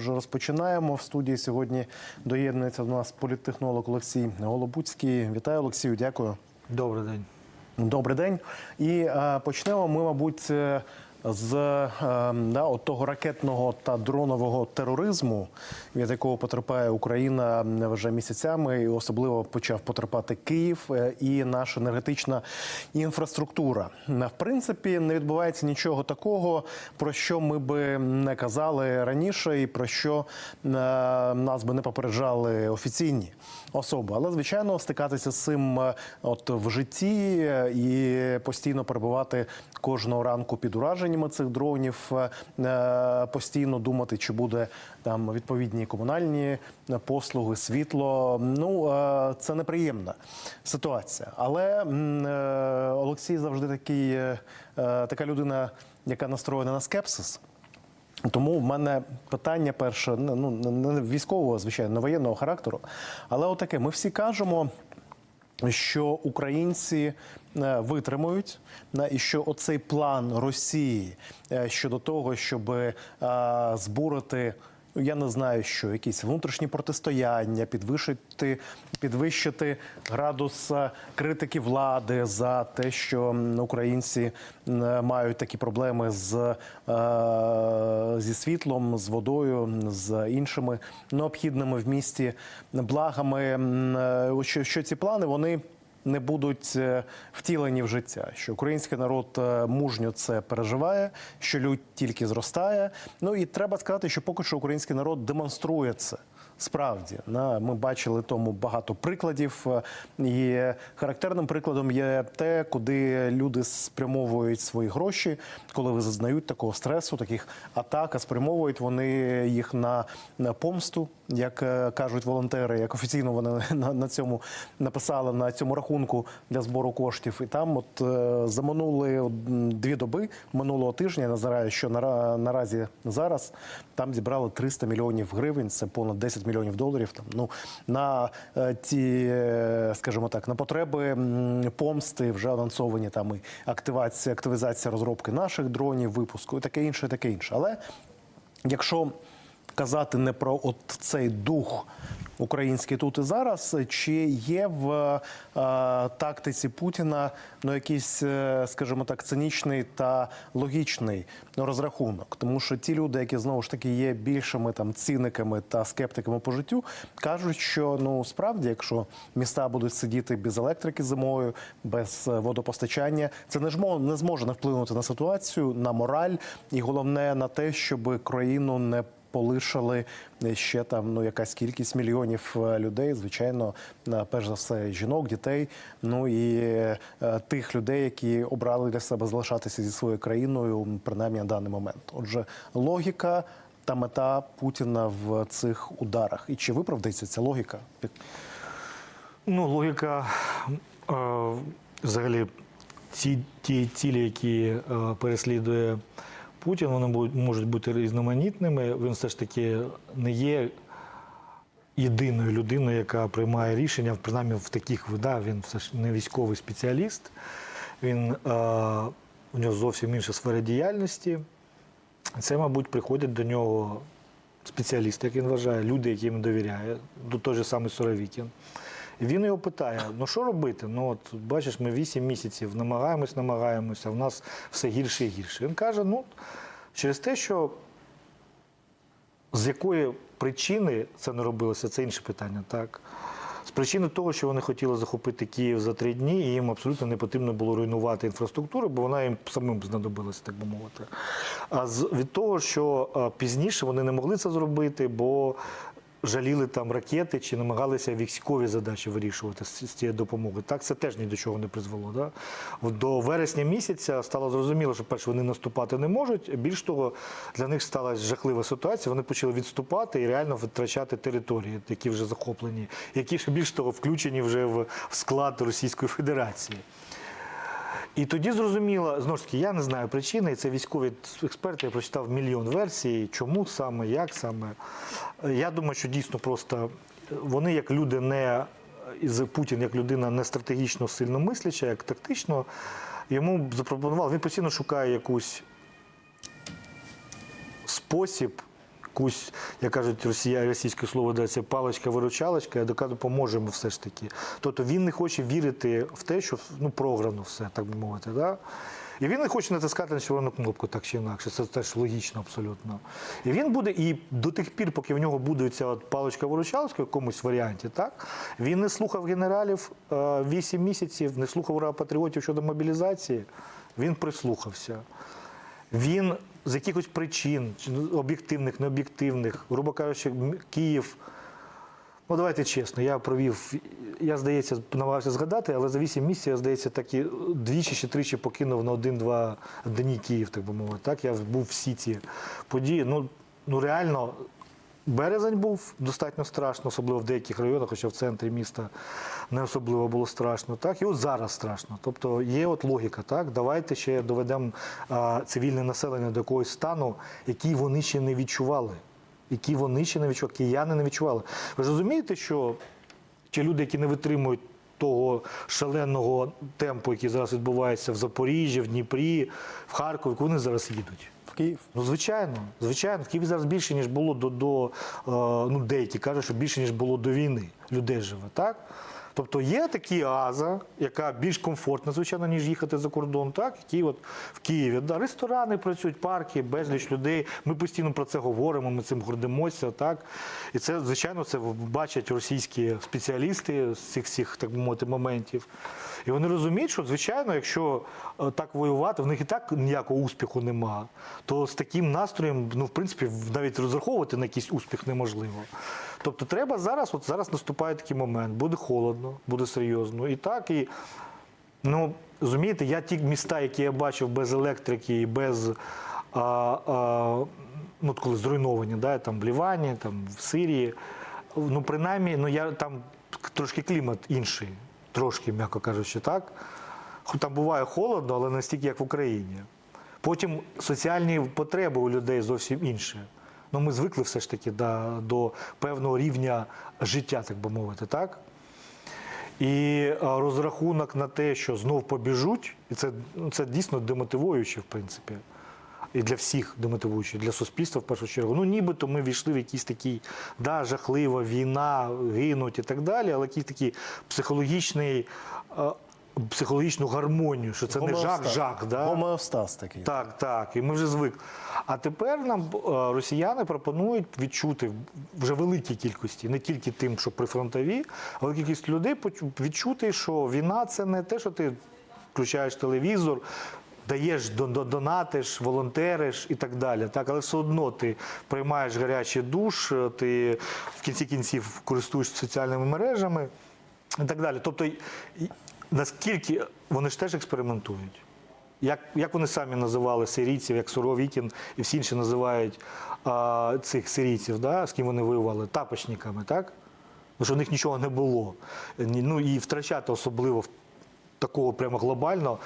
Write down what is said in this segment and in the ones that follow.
Вже розпочинаємо. В студії сьогодні доєднується до нас політтехнолог Олексій Голобуцький. Вітаю, Олексію, дякую. Добрий день. Добрий день. І е, почнемо ми, мабуть, е, з е, да, от того ракетного та дронового тероризму, від якого потерпає Україна вже місяцями, і особливо почав потерпати Київ е, і наша енергетична інфраструктура. В принципі, не відбувається нічого такого, про що ми би не казали раніше, і про що е, нас би не попереджали офіційні особи. Але звичайно, стикатися з цим е, от в житті е, і постійно перебувати кожного ранку під ураженнями цих дронів, е, постійно думати, чи буде там відповідні комунальні послуги, світло. Ну це неприємна ситуація. Але Олексій завжди такий, така людина, яка настроєна на скепсис. Тому в мене питання перше, ну не військового, звичайно, не воєнного характеру, але отаке: ми всі кажемо. Що українці е, витримують, і що оцей план Росії е, щодо того, щоб е, збурити, я не знаю, що якісь внутрішні протистояння, підвищити, підвищити градус е, критики влади за те, що українці мають такі проблеми з, е, зі світлом, з водою, з іншими необхідними в місті благами. е, Що, що ці плани вони не будуть е, втілені в життя. Що український народ е, мужньо це переживає, що лють тільки зростає. Ну і треба сказати, що поки що український народ демонструє це. Справді, на ми бачили тому багато прикладів, е, і характерним прикладом є те, куди люди спрямовують свої гроші, коли ви зазнають такого стресу, таких атак, а спрямовують вони їх на, на помсту, як е, кажуть волонтери, як офіційно вони на, на цьому написали на цьому рахунку для збору коштів. І там, от е, за минули дві доби минулого тижня, назираю, що нара- наразі зараз там зібрали 300 мільйонів гривень. Це понад 10 мільйонів доларів. Там ну на е, ті, е, скажімо так, на потреби помсти вже анонсовані там і активація, активізація розробки наших дронів, випуску і таке інше, таке інше. Але якщо казати не про от цей дух український тут і зараз, чи є в е, тактиці Путіна ну якийсь, е, скажімо так, цинічний та логічний розрахунок? Тому що ті люди, які знову ж таки є більшими там циниками та скептиками по життю, кажуть, що ну справді, якщо міста будуть сидіти без електрики зимою, без е, водопостачання, це не жмо не зможе не вплинути на ситуацію, на мораль і головне на те, щоб країну не полишали ще там ну якась кількість мільйонів е, людей. Звичайно, е, перш за все, жінок, дітей. Ну і е, тих людей, які обрали для себе залишатися зі своєю країною, принаймні на даний момент. Отже, логіка та мета Путіна в цих ударах. І чи виправдається ця логіка? Ну, логіка е, взагалі, ці ті цілі, які е, переслідує Путін, вони можуть бути різноманітними. Він все ж таки не є єдиною людиною, яка приймає рішення, принаймні в таких видах. Він все ж не військовий спеціаліст. Він, е, у нього зовсім інша сфера діяльності. Це, мабуть, приходять до нього спеціалісти, як він вважає, люди, яким довіряє, до той же самий Суровікін. Він його питає: ну що робити? Ну от бачиш, ми 8 місяців намагаємось, намагаємося, в нас все гірше і гірше. Він каже: ну, через те, що з якої причини це не робилося, це інше питання, так. З причини того, що вони хотіли захопити Київ за три дні, і їм абсолютно не потрібно було руйнувати інфраструктуру, бо вона їм самим знадобилася, так би мовити. А від того, що пізніше вони не могли це зробити, бо жаліли там ракети чи намагалися військові задачі вирішувати з, цієї допомоги. Так це теж ні до чого не призвело. Да? До вересня місяця стало зрозуміло, що перше вони наступати не можуть. Більш того, для них сталася жахлива ситуація. Вони почали відступати і реально витрачати території, які вже захоплені, які ще більш того включені вже в склад Російської Федерації. І тоді зрозуміло, знову ж таки, я не знаю причини, і це військові експерти, я прочитав мільйон версій, чому саме, як саме. Я думаю, що дійсно просто вони, як люди не Путін, як людина не стратегічно сильно мисляча, як тактично, йому запропонував, він постійно шукає якусь спосіб якусь, як кажуть, росія, російське слово дається паличка-виручалочка, яка допоможе йому все ж таки. Тобто він не хоче вірити в те, що ну, програно все, так би мовити. Да? І він не хоче натискати на червону кнопку так чи інакше. Це теж логічно абсолютно. І він буде, і до тих пір, поки в нього буде ця от паличка-виручалочка в якомусь варіанті, так він не слухав генералів е, 8 місяців, не слухав патріотів щодо мобілізації. Він прислухався. Він з якихось причин, ну, об'єктивних, необ'єктивних, грубо кажучи, Київ. Ну, давайте чесно, я провів, я, здається, намагався згадати, але за 8 місяців, я, здається, так і двічі чи тричі покинув на один-два дні Київ, так би мовити. Так, я був всі ці події. Ну, ну реально, березень був достатньо страшно, особливо в деяких районах, хоча в центрі міста не особливо було страшно. Так, і от зараз страшно. Тобто є от логіка, так, давайте ще доведемо цивільне населення до якогось стану, який вони ще не відчували які вони ще не відчували, кияни не відчували. Ви ж розумієте, що ті люди, які не витримують того шаленого темпу, який зараз відбувається в Запоріжжі, в Дніпрі, в Харкові, вони зараз їдуть? Київ. Ну, звичайно, звичайно, в Києві зараз більше, ніж було до, до е, ну, деякі кажуть, що більше, ніж було до війни. Людей живе, так? Тобто є такі АЗа, яка більш комфортна, звичайно, ніж їхати за кордон, так? які от в Києві. Да, ресторани працюють, парки, безліч людей. Ми постійно про це говоримо, ми цим гордимося. Так? І це, звичайно, це бачать російські спеціалісти з цих всіх, так мовити, моментів. І вони розуміють, що, звичайно, якщо е, так воювати, в них і так ніякого успіху нема, то з таким настроєм, ну, в принципі, навіть розраховувати на якийсь успіх неможливо. Тобто треба зараз, от зараз наступає такий момент, буде холодно, буде серйозно. І так, і ну, розумієте, я ті міста, які я бачив без електрики і без. А, а, ну, коли зруйновані, да, там в Лівані, там в Сирії. Ну, принаймні, ну я там трошки клімат інший, трошки, м'яко кажучи, так. Там буває холодно, але не стільки, як в Україні. Потім соціальні потреби у людей зовсім інші. Ну, ми звикли все ж таки до, до певного рівня життя, так би мовити, так? І розрахунок на те, що знов побіжуть, і це, ну, це дійсно демотивуюче, в принципі. І для всіх демотивуюче, для суспільства в першу чергу. Ну, нібито ми війшли в якийсь такий, да, жахлива війна, гинуть і так далі, але якийсь такий психологічний, психологічну гармонію, що це не Гомеостаз. жах. Да? Гомеостаз такий. Так, так, і ми вже звикли. А тепер нам е, росіяни пропонують відчути вже великій кількості, не тільки тим, що при фронтові, але кількість людей відчути, що війна це не те, що ти включаєш телевізор. Даєш до- до- донатиш, волонтериш і так далі. Так, але все одно ти приймаєш гарячий душ, е, ти в кінці кінців користуєшся соціальними мережами і так далі. Тобто, наскільки вони ж теж експериментують. Як, як вони самі називали сирійців, як Суровікін і всі інші називають а, цих сирійців, да, з ким вони воювали, тапочниками, так? Тому що в них нічого не було. Ну і втрачати особливо такого прямо глобально.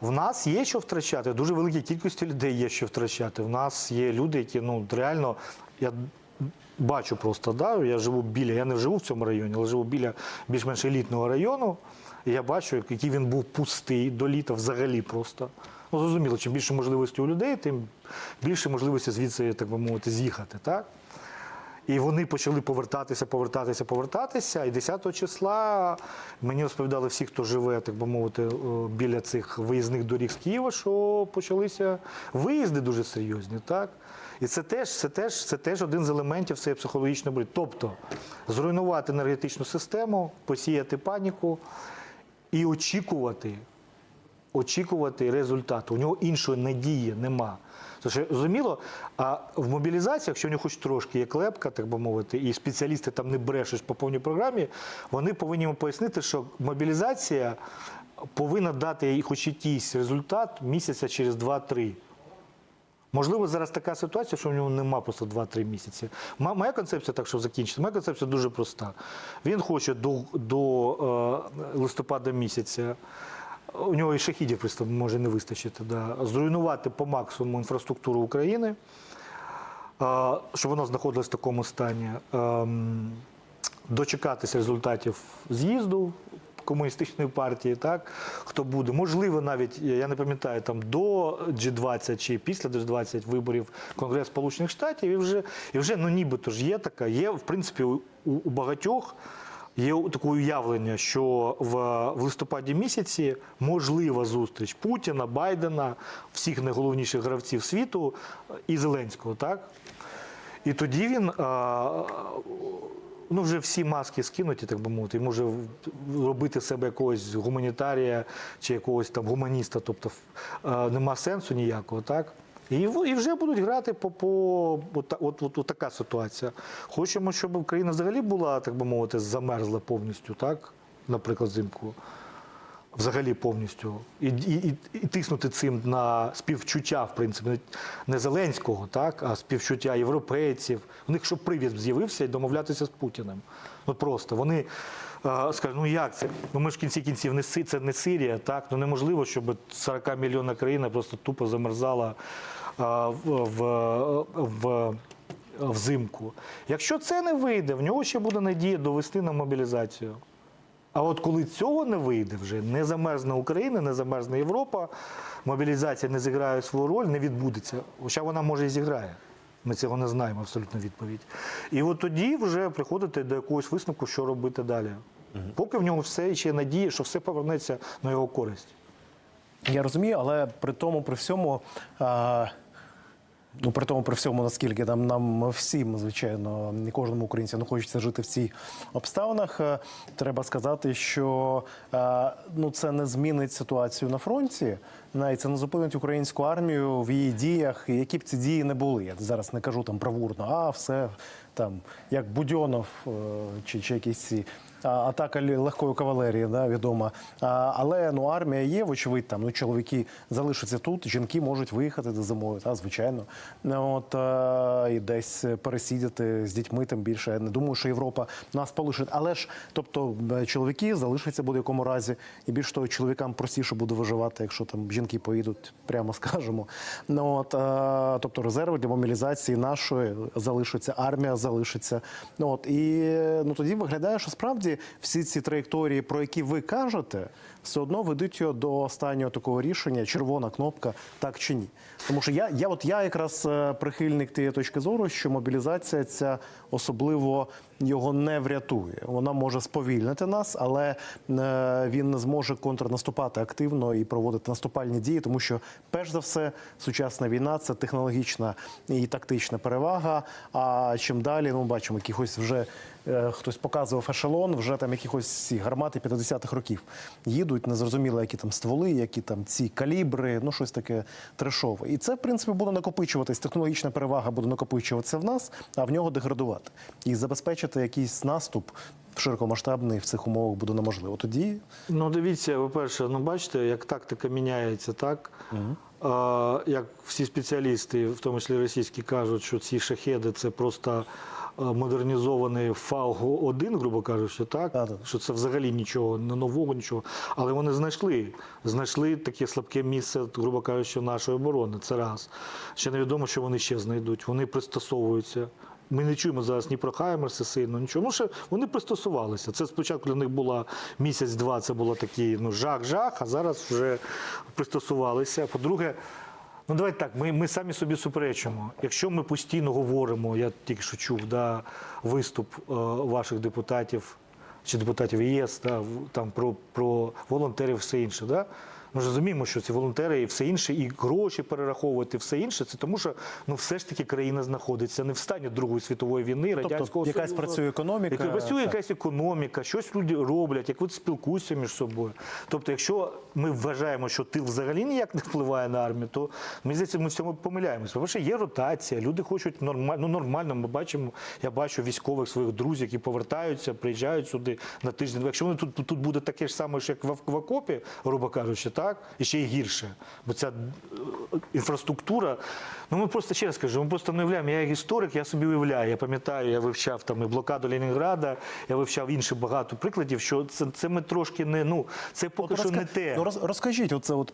В нас є що втрачати, дуже великій кількості людей є що втрачати. В нас є люди, які ну реально. Я бачу просто, да, я живу біля, я не живу в цьому районі, але живу біля більш-менш елітного району. І я бачу, який він був пустий до літа взагалі просто. Ну, зрозуміло, чим більше можливостей у людей, тим більше можливості звідси, так би мовити, з'їхати. Так? І вони почали повертатися, повертатися, повертатися. І 10 числа мені розповідали всі, хто живе, так би мовити, е, біля цих виїзних доріг з Києва, що почалися виїзди дуже серйозні. Так? І це теж, це, теж, це теж один з елементів цієї психологічної боротьби. Тобто зруйнувати енергетичну систему, посіяти паніку і очікувати, очікувати результату. У нього іншої надії нема. Тому що, зрозуміло, а в мобілізації, якщо у нього хоч трошки є клепка, так би мовити, і спеціалісти там не брешуть по повній програмі, вони повинні пояснити, що мобілізація повинна дати хоч якийсь результат місяця через 2-3. Можливо, зараз така ситуація, що в нього нема просто 2-3 місяці. Моя концепція, так що закінчити, моя концепція дуже проста. Він хоче до, до е, листопада місяця. У нього і шахідів просто може не вистачити. Да, зруйнувати по максимуму інфраструктуру України, е, щоб вона знаходилась в такому стані. Ем, дочекатися результатів з'їзду, комуністичної партії, так хто буде, можливо, навіть я не пам'ятаю там до G20 чи після G20 виборів Конгрес Сполучених Штатів, і вже і вже ну нібито ж є така. Є в принципі у, у багатьох. Є таке уявлення, що в, в листопаді місяці можлива зустріч Путіна, Байдена, всіх найголовніших гравців світу і Зеленського, так? І тоді він а, ну, вже всі маски скинуті, так би мовити, і може робити себе якогось гуманітарія чи якогось там гуманіста, тобто нема сенсу ніякого, так? І, і вже будуть грати по, по от, от, от, от така ситуація. Хочемо, щоб Україна взагалі була, так би мовити, замерзла повністю, так? Наприклад, взимку взагалі повністю і, і, і, тиснути цим на співчуття, в принципі, не- Зеленського, так, а співчуття європейців. У них щоб привід з'явився і домовлятися з Путіним. Ну просто вони е, скажуть, ну як це? Ну ми ж в кінці кінців не це не Сирія, так? Ну неможливо, щоб 40 мільйонна країна просто тупо замерзала е, в, в, в взимку. Якщо це не вийде, в нього ще буде надія довести на мобілізацію. А от коли цього не вийде вже, не замерзне Україна, не замерзне Європа, мобілізація не зіграє свою роль, не відбудеться. Хоча вона може і зіграє. Ми цього не знаємо абсолютно відповідь. І от тоді вже приходити до якогось висновку, що робити далі. Поки в нього все ще надія, що все повернеться на його користь. Я розумію, але при тому, при всьому. А... Ну, при тому, при всьому, наскільки там нам всім, звичайно, не кожному українцю не хочеться жити в цих обставинах. е, Треба сказати, що е, ну це не змінить ситуацію на фронті, навіть це не зупинить українську армію в її діях, які б ці дії не були. Я зараз не кажу там бравурно, а все там як Будьонов е, чи, чи якісь ці. Атака легкої кавалерії, да, відома. Але ну армія є, вочевидь, там ну чоловіки залишаться тут, жінки можуть виїхати до зимою, та звичайно. Ну, От і десь пересидіти з дітьми. Тим більше я не думаю, що Європа нас полишить. Але ж, тобто, чоловіки залишаться в будь-якому разі, і більш того, чоловікам простіше буде виживати, якщо там жінки поїдуть, прямо скажемо. Ну от тобто резерви для мобілізації нашої залишаться, армія залишиться. Ну от і ну тоді виглядає, що справді всі ці траєкторії, про які ви кажете, все одно ведуть його до останнього такого рішення, червона кнопка, так чи ні. Тому що я, я от я якраз е, прихильник тієї точки зору, що мобілізація ця особливо його не врятує. Вона може сповільнити нас, але е, він не зможе контрнаступати активно і проводити наступальні дії, тому що перш за все сучасна війна це технологічна і тактична перевага. А чим далі, ну бачимо, якихось вже е, хтось показував ешелон, вже там якихось гармати 50-х років їдуть, незрозуміло, які там стволи, які там ці калібри, ну щось таке трешове. І це, в принципі, буде накопичуватись. Технологічна перевага буде накопичуватися в нас, а в нього деградувати. І забезпечити якийсь наступ широкомасштабний в цих умовах буде неможливо. Тоді Ну, дивіться, по-перше, ну бачите, як тактика міняється, так? А, як всі спеціалісти, в тому числі російські, кажуть, що ці шахеди це просто а, модернізований ФАУ-1, грубо кажучи, так? Так-так. Що це взагалі нічого, не нового, нічого. Але вони знайшли. Знайшли таке слабке місце, грубо кажучи, нашої оборони. Це раз. Ще невідомо, що вони ще знайдуть. Вони пристосовуються. Ми не чуємо зараз ні про Хаймерси сильно, нічого. Ну, ще вони пристосувалися. Це спочатку для них була місяць-два, це було такий ну, жах-жах, а зараз вже пристосувалися. По-друге, ну давайте так, ми, ми самі собі суперечимо. Якщо ми постійно говоримо, я тільки що чув да, виступ е, ваших депутатів чи депутатів ЄС да, там, про, про волонтерів все інше. Да? Ми ж розуміємо, що ці волонтери і все інше, і гроші перераховувати, все інше, це тому, що ну все ж таки країна знаходиться не в стані Другої світової війни, радянського Тобто якась Союзу. працює економіка, Яка працює так. якась економіка, щось люди роблять, як от спілкуються між собою. Тобто, якщо ми вважаємо, що тил взагалі ніяк не впливає на армію, то мені здається, ми в цьому помиляємося. По-перше, є ротація, люди хочуть нормально, ну нормально. Ми бачимо, я бачу військових своїх друзів, які повертаються, приїжджають сюди на тиждень. Якщо вони тут тут буде таке ж саме, як в в окопі, грубо кажучи, так так? І ще й гірше. Бо ця е, інфраструктура. Ну ми просто ще раз кажу, ми просто не уявляємо. Я як історик, я собі уявляю. Я пам'ятаю, я вивчав там і блокаду Ленінграда, я вивчав інші багато прикладів, що це, це ми трошки не ну це поки От що розка- не те. Ну, роз- розкажіть оце от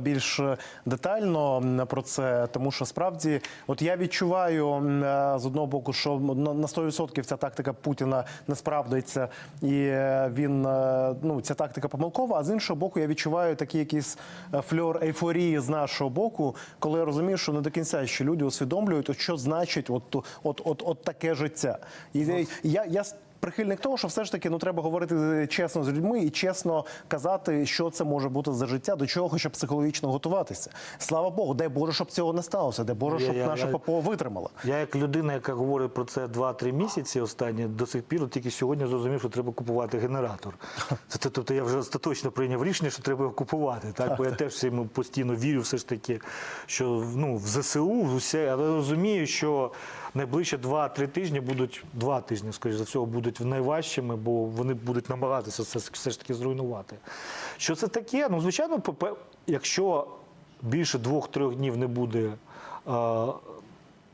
більш детально про це, тому що справді, от я відчуваю е, з одного боку, що на на 100% ця тактика Путіна не справдиться, і е, він е, ну ця тактика помилкова. А з іншого боку, я відчуваю такий якийсь е, фльор ейфорії з нашого боку, коли я розумію, що не до кінця ще люди усвідомлюють, що значить от, от, от, от таке життя. І я, я прихильник того, що все ж таки ну треба говорити чесно з людьми і чесно казати, що це може бути за життя, до чого щоб психологічно готуватися. Слава Богу, дай Боже, щоб цього не сталося, дай Боже, щоб я- наша я- ППО витримала. Я як людина, яка говорить про це 2-3 місяці останні, до сих пір тільки сьогодні зрозумів, що треба купувати генератор. Це, тобто я вже остаточно прийняв рішення, що треба його купувати. Так? Бо я теж всім постійно вірю все ж таки, що ну, в ЗСУ усе, але розумію, що найближчі 2-3 тижні будуть, 2 тижні, скоріш за всього, будуть найважчими, бо вони будуть намагатися це все ж таки зруйнувати. Що це таке? Ну, звичайно, якщо більше двох-трьох днів не буде. е,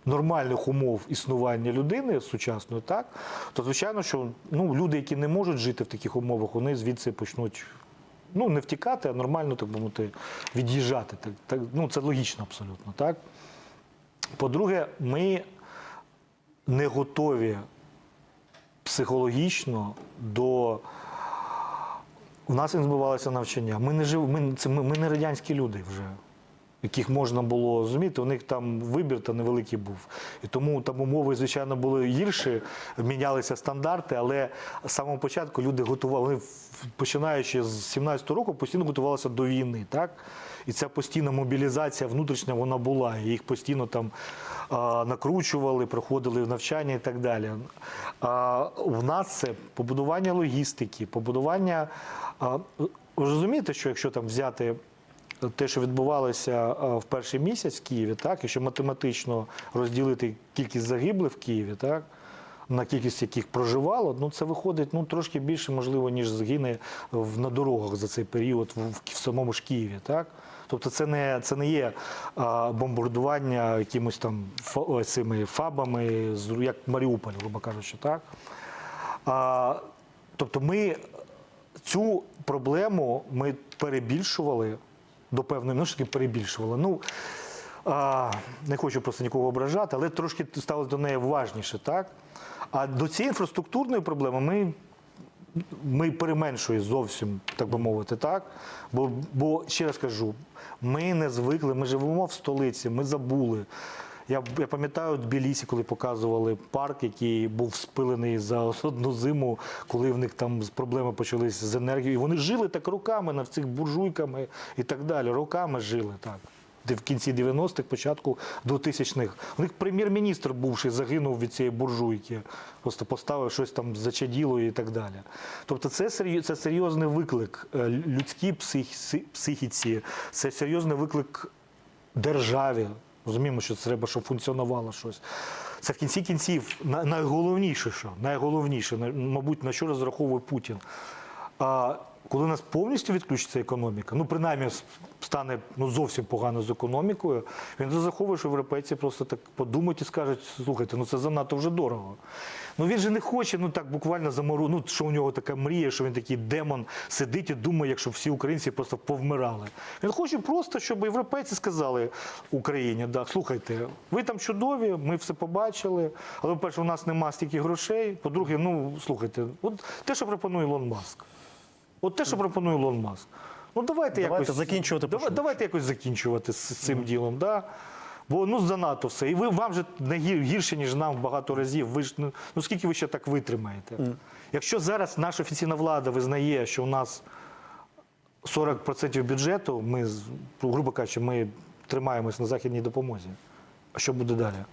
нормальних умов існування людини сучасної, так то звичайно, що ну люди, які не можуть жити в таких умовах, вони звідси почнуть. Ну, не втікати, а нормально, так мовити, від'їжджати. Так, так, ну, це логічно абсолютно. Так? По-друге, ми не готові психологічно до. У нас відбувалося навчання. Ми не жив... ми, це, ми, ми не радянські люди вже, яких можна було розуміти. У них там вибір та невеликий був. І тому там умови, звичайно, були гірші, мінялися стандарти, але з самого початку люди готували, вони, починаючи з 17-го року, постійно готувалися до війни. Так? І ця постійна мобілізація внутрішня вона була. І їх постійно там а, накручували, проходили навчання і так далі. А, в нас це побудування логістики, побудування. А, розумієте, що якщо там взяти те, що відбувалося в перший місяць в Києві, так, якщо математично розділити кількість загиблих в Києві, так, на кількість яких проживало, ну це виходить ну, трошки більше, можливо, ніж згине в, на дорогах за цей період в, в, в самому ж Києві. Так? Тобто це не, це не є а, бомбардування якимось там фа, цими фабами, як Маріуполь, грубо кажучи, так? А, тобто ми цю проблему ми перебільшували до певної, ну ж таки перебільшували. Ну, а, не хочу просто нікого ображати, але трошки сталося до неї важніше, так? А до цієї інфраструктурної проблеми ми, ми переменшуємо зовсім, так би мовити, так? Бо, бо ще раз кажу, ми не звикли, ми живемо в столиці, ми забули. Я, я пам'ятаю Тбілісі, коли показували парк, який був спилений за одну зиму, коли в них там проблеми почалися з енергією. І вони жили так роками на цих буржуйками і так далі. Роками жили так. В кінці 90-х, початку 2000-х. У них прем'єр-міністр бувший загинув від цієї буржуйки, просто поставив щось там зачаділо і так далі. Тобто це, це серйозний виклик е, людській психі- психіці, це серйозний виклик державі. Розуміємо, що це треба, щоб функціонувало щось. Це в кінці кінців найголовніше, що найголовніше, мабуть, на що розраховує Путін. Коли у нас повністю відключиться економіка, ну принаймні стане ну, зовсім погано з економікою, він розраховує, що європейці просто так подумають і скажуть, слухайте, ну це занадто вже дорого. Ну він же не хоче, ну так буквально замору, ну що у нього така мрія, що він такий демон сидить і думає, якщо всі українці просто повмирали. Він хоче просто, щоб європейці сказали Україні, да, слухайте, ви там чудові, ми все побачили, але, по-перше, у нас нема стільки грошей. По-друге, ну слухайте, от те, що пропонує Ілон Маск. От те, що пропонує Ілон Маск. Ну давайте, Давайте якось закінчувати Давай, пошвидше. давайте якось закінчувати з цим ділом. Да? Бо ну занадто все. І ви вам же не гірше, ніж нам багато разів. Ви ж ну, ну скільки ви ще так витримаєте? Якщо зараз наша офіційна влада визнає, що у нас 40% бюджету, ми грубо кажучи, ми тримаємось на західній допомозі. А що буде далі?